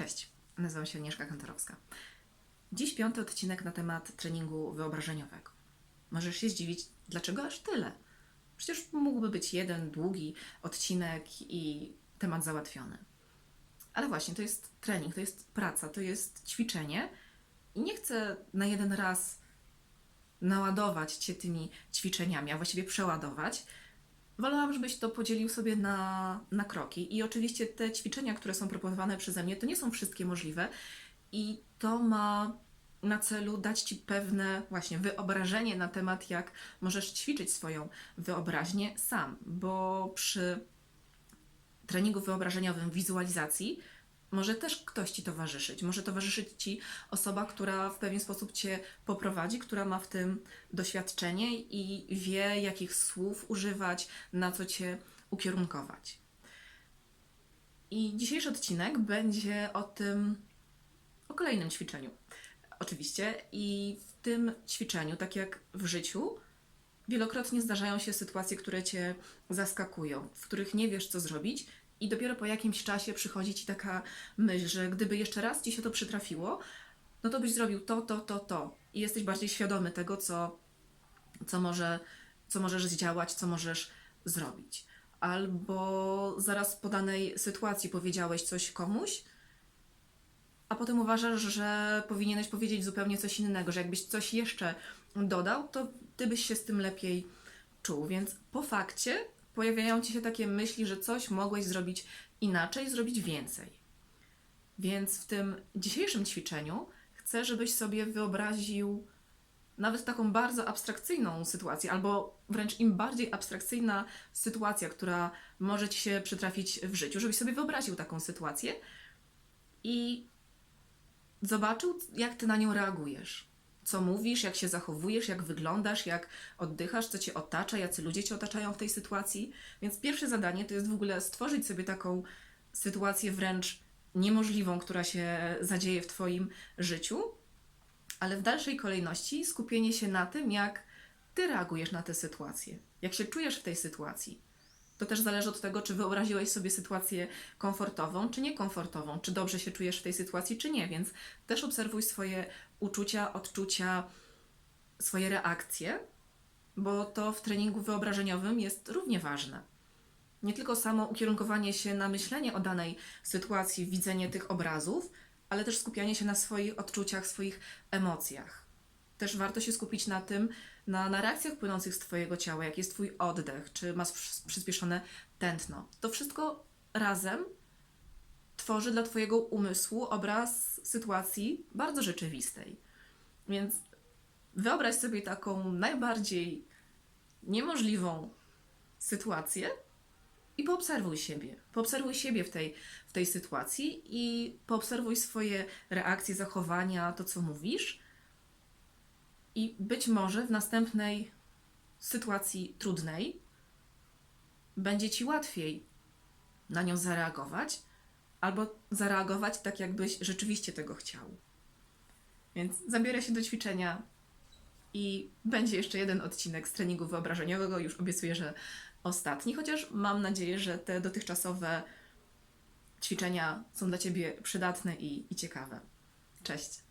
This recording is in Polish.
Cześć, nazywam się Agnieszka Kantorowska. Dziś piąty odcinek na temat treningu wyobrażeniowego. Możesz się zdziwić, dlaczego aż tyle? Przecież mógłby być jeden długi odcinek i temat załatwiony. Ale właśnie, to jest trening, to jest praca, to jest ćwiczenie i nie chcę na jeden raz naładować Cię tymi ćwiczeniami, a właściwie przeładować. Wolałam, żebyś to podzielił sobie na, na kroki. I oczywiście te ćwiczenia, które są proponowane przeze mnie, to nie są wszystkie możliwe. I to ma na celu dać Ci pewne właśnie wyobrażenie na temat, jak możesz ćwiczyć swoją wyobraźnię sam, bo przy treningu wyobrażeniowym, wizualizacji, może też ktoś Ci towarzyszyć. Może towarzyszyć Ci osoba, która w pewien sposób Cię poprowadzi, która ma w tym doświadczenie i wie, jakich słów używać, na co Cię ukierunkować. I dzisiejszy odcinek będzie o tym, o kolejnym ćwiczeniu. Oczywiście, i w tym ćwiczeniu, tak jak w życiu, wielokrotnie zdarzają się sytuacje, które cię zaskakują, w których nie wiesz, co zrobić, i dopiero po jakimś czasie przychodzi ci taka myśl, że gdyby jeszcze raz ci się to przytrafiło, no to byś zrobił to, to, to, to. I jesteś bardziej świadomy tego, co, co, może, co możesz zdziałać, co możesz zrobić. Albo zaraz po danej sytuacji powiedziałeś coś komuś, a potem uważasz, że powinieneś powiedzieć zupełnie coś innego, że jakbyś coś jeszcze dodał, to ty byś się z tym lepiej czuł. Więc po fakcie pojawiają ci się takie myśli, że coś mogłeś zrobić inaczej, zrobić więcej. Więc w tym dzisiejszym ćwiczeniu chcę, żebyś sobie wyobraził nawet taką bardzo abstrakcyjną sytuację, albo wręcz im bardziej abstrakcyjna sytuacja, która może ci się przytrafić w życiu, żebyś sobie wyobraził taką sytuację i zobaczył, jak ty na nią reagujesz. Co mówisz, jak się zachowujesz, jak wyglądasz, jak oddychasz, co cię otacza, jacy ludzie cię otaczają w tej sytuacji. Więc pierwsze zadanie to jest w ogóle stworzyć sobie taką sytuację wręcz niemożliwą, która się zadzieje w Twoim życiu, ale w dalszej kolejności skupienie się na tym, jak Ty reagujesz na tę sytuację, jak się czujesz w tej sytuacji. To też zależy od tego, czy wyobraziłeś sobie sytuację komfortową, czy niekomfortową, czy dobrze się czujesz w tej sytuacji, czy nie, więc też obserwuj swoje uczucia, odczucia, swoje reakcje, bo to w treningu wyobrażeniowym jest równie ważne. Nie tylko samo ukierunkowanie się na myślenie o danej sytuacji, widzenie tych obrazów, ale też skupianie się na swoich odczuciach, swoich emocjach. Też warto się skupić na tym, na, na reakcjach płynących z Twojego ciała, jaki jest Twój oddech, czy masz przy- przyspieszone tętno. To wszystko razem tworzy dla Twojego umysłu obraz sytuacji bardzo rzeczywistej. Więc wyobraź sobie taką najbardziej niemożliwą sytuację i poobserwuj siebie. Poobserwuj siebie w tej, w tej sytuacji i poobserwuj swoje reakcje, zachowania, to co mówisz. I być może w następnej sytuacji trudnej będzie ci łatwiej na nią zareagować, albo zareagować tak, jakbyś rzeczywiście tego chciał. Więc zabiorę się do ćwiczenia i będzie jeszcze jeden odcinek z treningu wyobrażeniowego. Już obiecuję, że ostatni, chociaż mam nadzieję, że te dotychczasowe ćwiczenia są dla Ciebie przydatne i, i ciekawe. Cześć!